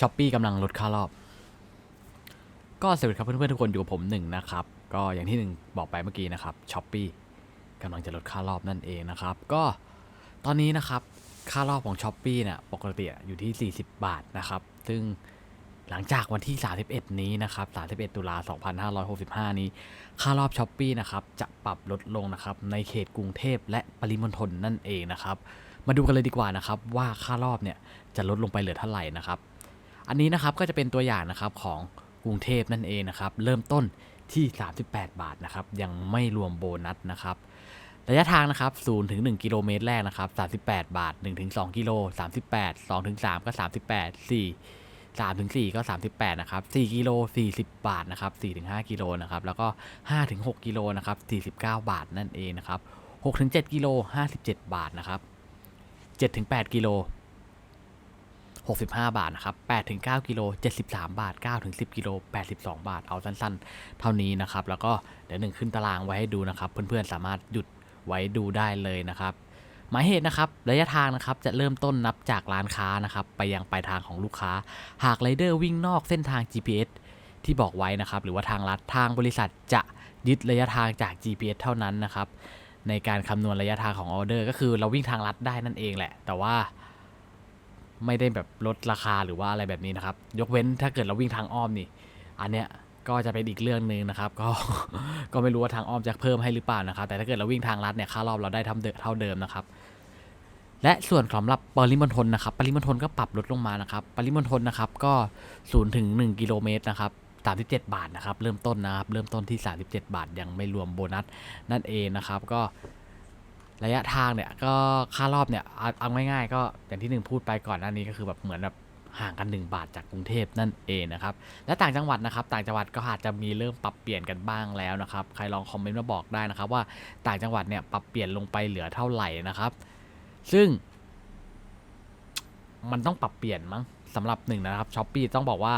ช้อปปี้กำลังลดค่ารอบ ก็สวัสดีครับเพื่อนๆทุกคนอยู่กับผมหนึ่งนะครับ ก็อย่างที่หนึ่งบอกไปเมื่อกี้นะครับช้อปปี้กำลังจะลดค่ารอบนั่นเองนะครับ ก็ตอนนี้นะครับค่ารอบของช้อปปีเนี่ยปกติอยู่ที่ 40 บาทนะครับ ซึ่งหลังจากวันที่ 31 นี้นะครับ 31 ตุลา2565 นี้ ค่ารอบช้อปปี้นะครับ จะปรับลดลงนะครับ ในเขตกรุงเทพและปริมณฑลนั่นเองนะครับ มาดูกันเลยดีกว่านะครับ ว่าค่ารอบเนี่ยจะลดลงไปเหลือเท่าไหร่นะครับ อันนี้นะครับก็จะเป็นตัวอย่างนะครับของกรุงเทพนั่นเองนะครับ เริ่มต้นที่ 38 บาทนะครับ ยังไม่รวมโบนัสนะครับ ระยะทางนะครับ0ถึง1กิโลเมตรแรกนะครับ 38 บาท1ถึง2กิโล38 2ถึง3ก็ 38 4 3ถึง4ก็ 38 นะครับ 4 กิโล 40 บาท นะครับ4ถึง5กิโลนะครับ แล้วก็5ถึง6กิโลนะครับ 49 บาทนั่นเองนะครับ6ถึง7กิโล 57 บาทนะครับ7ถึง8กิโล 65 บาทนะครับ8ถึง9กิโล73 บาท9ถึง10กิโล82 บาท เอาสั้นๆ เท่านี้นะครับ แล้วก็เดี๋ยวหนึ่งขึ้นตารางไว้ให้ดูนะครับ เพื่อนๆ สามารถหยุดไว้ดูได้เลยนะครับ หมายเหตุนะครับ ระยะทางนะครับจะเริ่มต้นนับจากร้านค้านะครับ ไปยังปลายทางของลูกค้า หากไรเดอร์วิ่งนอกเส้นทาง GPS ที่บอกไว้นะครับ หรือว่าทางลัดทางบริษัทจะยึดระยะทางจาก GPS เท่านั้นนะครับ ในการคำนวณระยะทางของออเดอร์ ก็คือเราวิ่งทางลัดได้นั่นเองแหละ แต่ว่า ไม่ได้แบบลดราคาหรือว่าอะไรแบบนี้นะครับ ยกเว้นถ้าเกิดเราวิ่งทางอ้อมนี่ อันเนี้ยก็จะเป็นอีกเรื่องหนึ่งนะครับ ก็ก็ไม่รู้ว่าทางอ้อมจะเพิ่มให้หรือเปล่านะครับ แต่ถ้าเกิดเราวิ่งทางลัดเนี่ยค่ารอบเราได้เท่าเดิมเท่าเดิมนะครับ และส่วนสำหรับปริมณฑลนะครับ ปริมณฑลก็ปรับลดลงมานะครับ ปริมณฑลนะครับก็0ถึง1กิโลเมตรนะครับ37 บาทนะครับ เริ่มต้นนะครับ เริ่มต้นที่ 37 บาท ยังไม่รวมโบนัสนั่นเองนะครับ ก็ ระยะทางเนี่ยก็ค่ารอบเนี่ยเอาเอาง่ายๆก็อย่างที่หนึ่งพูดไปก่อนหน้านี้ก็คือแบบเหมือนแบบห่างกัน 1 บาทจากกรุงเทพนั่นเองนะครับ และต่างจังหวัดนะครับ ต่างจังหวัดก็อาจจะมีเริ่มปรับเปลี่ยนกันบ้างแล้วนะครับ ใครลองคอมเมนต์มาบอกได้นะครับว่าต่างจังหวัดเนี่ยปรับเปลี่ยนลงไปเหลือเท่าไหร่นะครับ ซึ่ง มันต้องปรับเปลี่ยนมั้งสำหรับหนึ่งนะครับช้อปปีต้องบอกว่า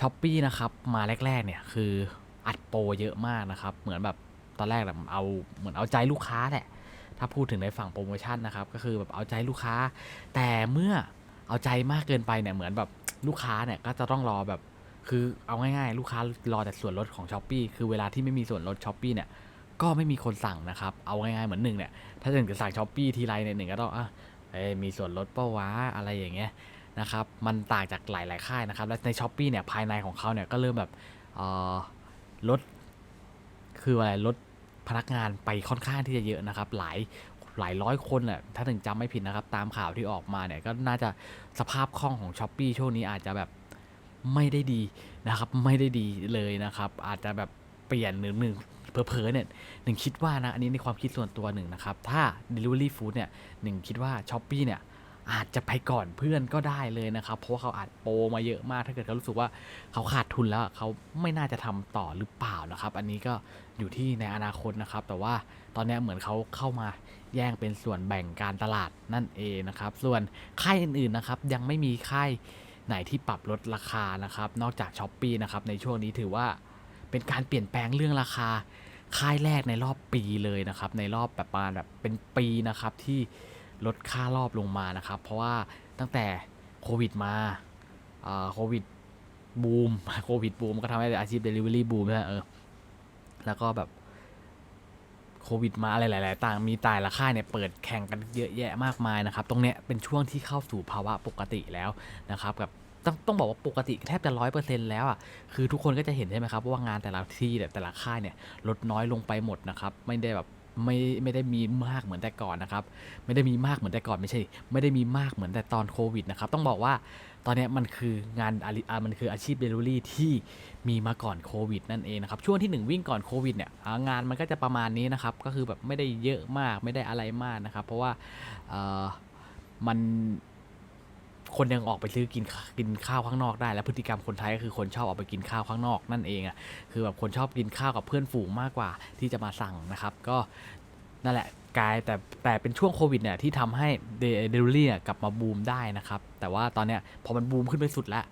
ช้อปปีนะครับมาแรก ๆ เนี่ยคืออัดโปรเยอะมากนะครับ เหมือนแบบตอนแรกแบบเอาเหมือนเอาใจลูกค้าแหละ ถ้าพูดถึงในฝั่งโปรโมชั่นนะครับ ก็คือแบบเอาใจลูกค้า แต่เมื่อเอาใจมากเกินไปเนี่ยเหมือนแบบลูกค้าเนี่ยก็จะต้องรอแบบคือเอาง่ายๆ ลูกค้ารอแต่ส่วนลดของช้อปปีคือเวลาที่ไม่มีส่วนลดช้อปปีเนี่ยก็ไม่มีคนสั่งนะครับ เอาง่ายๆเหมือนหนึ่งเนี่ย ถ้าหนึ่งจะสั่งช้อปปีทีไรเนี่ยหนึ่งก็ต้องอะเอ้ยมีส่วนลดเป้าวะอะไรอย่างเงี้ยนะครับ มันต่างจากหลายๆค่ายนะครับ และในช้อปปีเนี่ยภายในของเขาเนี่ยก็เริ่มแบบเอ่อลด คืออะไรลด พนักงานไปค่อนข้างที่จะเยอะนะครับ หลายหลายร้อยคนแหละถ้าถึงจำไม่ผิดนะครับ ตามข่าวที่ออกมาเนี่ยก็น่าจะสภาพคล่องของช้อปปีช่วงนี้อาจจะแบบไม่ได้ดีนะครับ ไม่ได้ดีเลยนะครับ อาจจะแบบเปลี่ยนหนึ่งหนึ่งเผลอเนี่ยหนึ่งคิดว่านะ อันนี้ในความคิดส่วนตัวหนึ่งนะครับ ถ้า Delivery Food เนี่ยหนึ่งคิดว่าช้อปปีเนี่ย อาจจะไปก่อนเพื่อนก็ได้เลยนะครับ เพราะว่าเขาอาจโปรมาเยอะมาก ถ้าเกิดเขารู้สึกว่าเขาขาดทุนแล้วเขาไม่น่าจะทำต่อหรือเปล่านะครับ อันนี้ก็อยู่ที่ในอนาคตนะครับ แต่ว่าตอนนี้เหมือนเขาเข้ามาแย่งเป็นส่วนแบ่งการตลาดนั่นเองนะครับ ส่วนค่ายอื่นๆนะครับ ยังไม่มีค่ายไหนที่ปรับลดราคานะครับ นอกจากช้อปปีนะครับ ในช่วงนี้ถือว่าเป็นการเปลี่ยนแปลงเรื่องราคาค่ายแรกในรอบปีเลยนะครับ ในรอบแบบประมาณแบบเป็นปีนะครับที่ ลดค่ารอบลงมานะครับ เพราะว่าตั้งแต่โควิดมาโควิดบูมโควิดบูมก็ทำให้อาชีพ Delivery บูมนะเออแล้วก็แบบโควิดมาอะไรหลาย ๆ ต่าง มีตายละค่ายเนี่ยเปิดแข่งกันเยอะแยะมากมายนะครับ ตรงเนี้ยเป็นช่วงที่เข้าสู่ภาวะปกติแล้วนะครับกับต้องต้องบอกว่าปกติแทบจะร้อยเปอร์เซ็นแล้วอะ คือทุกคนก็จะเห็นใช่ไหมครับว่างานแต่ละที่แต่ละค่ายเนี่ยลดน้อยลงไปหมดนะครับ ไม่ได้แบบ ไม่ไม่ได้มีมากเหมือนแต่ก่อนนะครับ ไม่ได้มีมากเหมือนแต่ก่อนไม่ใช่ ไม่ได้มีมากเหมือนแต่ตอนโควิดนะครับ ต้องบอกว่าตอนนี้มันคืองานอาลีอ่ามันคืออาชีพเดลิเวอรี่ที่มีมาก่อนโควิดนั่นเองนะครับ ช่วงที่หนึ่งวิ่งก่อนโควิดเนี่ยงานมันก็จะประมาณนี้นะครับ ก็คือแบบไม่ได้เยอะมากไม่ได้อะไรมากนะครับ เพราะว่ามัน คนยังออกไปซื้อกินกินข้าวข้างนอกได้ และพฤติกรรมคนไทยก็คือคนชอบออกไปกินข้าวข้างนอกนั่นเองอะคือแบบคนชอบกินข้าวกับเพื่อนฝูงมากกว่า ที่จะมาสั่งนะครับ ก็นั่นแหละกลายแต่แต่เป็นช่วงโควิดเนี่ยที่ทำให้เดลิเวอรี่กลับมาบูมได้นะครับ แต่ว่าตอนเนี้ยพอมันบูมขึ้นไปสุดแล้ว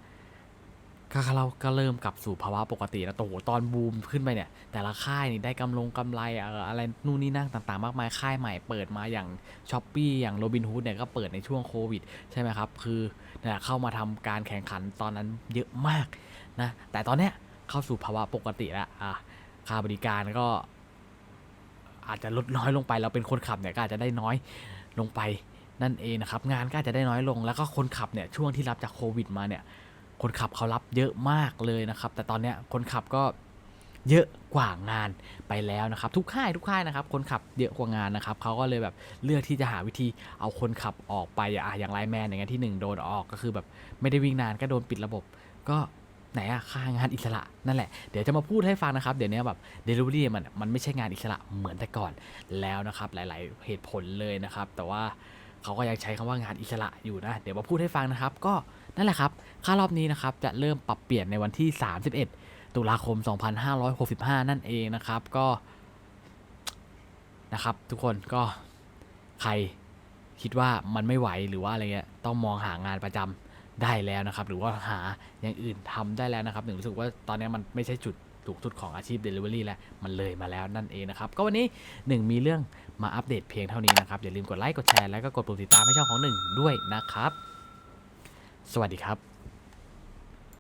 ก็เราก็เริ่มกลับสู่ภาวะปกติแล้วโอ้โหตอนบูมขึ้นไปเนี่ย แต่ละค่ายนี่ได้กำลงกำไรอะไรนู่นนี่นั่งต่างๆ มากมายค่ายใหม่เปิดมาอย่างช้อปปีอย่างโรบินฮูดเนี่ยก็เปิดในช่วงโควิดใช่ไหมครับ คือเนะเข้ามาทำการแข่งขันตอนนั้นเยอะมากนะแต่ตอนเนี้ยเข้าสู่ภาวะปกติแล้วอะค่าบริการก็อาจจะลดน้อยลงไปเราเป็นคนขับเนี่ยก็อาจจะได้น้อยลงไปนั่นเองนะครับงานก็อาจจะได้น้อยลง แล้วก็คนขับเนี่ยช่วงที่รับจากโควิดมาเนี่ย คนขับเขารับเยอะมากเลยนะครับ แต่ตอนเนี้ยคนขับก็เยอะกว่างานไปแล้วนะครับ ทุกค่ายทุกค่ายนะครับ คนขับเยอะกว่างานนะครับเขาก็เลยแบบเลือกที่จะหาวิธีเอาคนขับออกไปอะอย่างไลแมนอย่างเงี้ยที่หนึ่งโดนออกก็คือแบบไม่ได้วิ่งนานก็โดนปิดระบบ ก็ไหนอะค่างานอิสระนั่นแหละ เดี๋ยวจะมาพูดให้ฟังนะครับ เดี๋ยวนี้แบบ Delivery มันมันไม่ใช่งานอิสระเหมือนแต่ก่อนแล้วนะครับ หลาย ๆ เหตุผลเลยนะครับ แต่ว่า เขาก็ยังใช้คำว่างานอิสระอยู่นะ เดี๋ยวมาพูดให้ฟังนะครับ ก็นั่นแหละครับ ค่ารอบนี้นะครับจะเริ่มปรับเปลี่ยนในวันที่ 31 ตุลาคม 2565 นั่นเองนะครับ ก็นะครับ ทุกคนก็ใครคิดว่ามันไม่ไหวหรือว่าอะไรเงี้ยต้องมองหางานประจำได้แล้วนะครับ หรือว่าหาอย่างอื่นทำได้แล้วนะครับหนึ่งรู้สึกว่าตอนนี้มันไม่ใช่จุด สูกสุดของอาชีพ Delivery แล้วมันเลยมาแล้วนั่นเองนะครับ ก็วันนี้หนึ่งมีเรื่องมาอัปเดตเพียงเท่านี้นะครับ อย่าลืมกดไลค์กดแชร์แล้วก็กดปุ่มติดตามให้ช่องของหนึ่งด้วยนะครับ สวัสดีครับ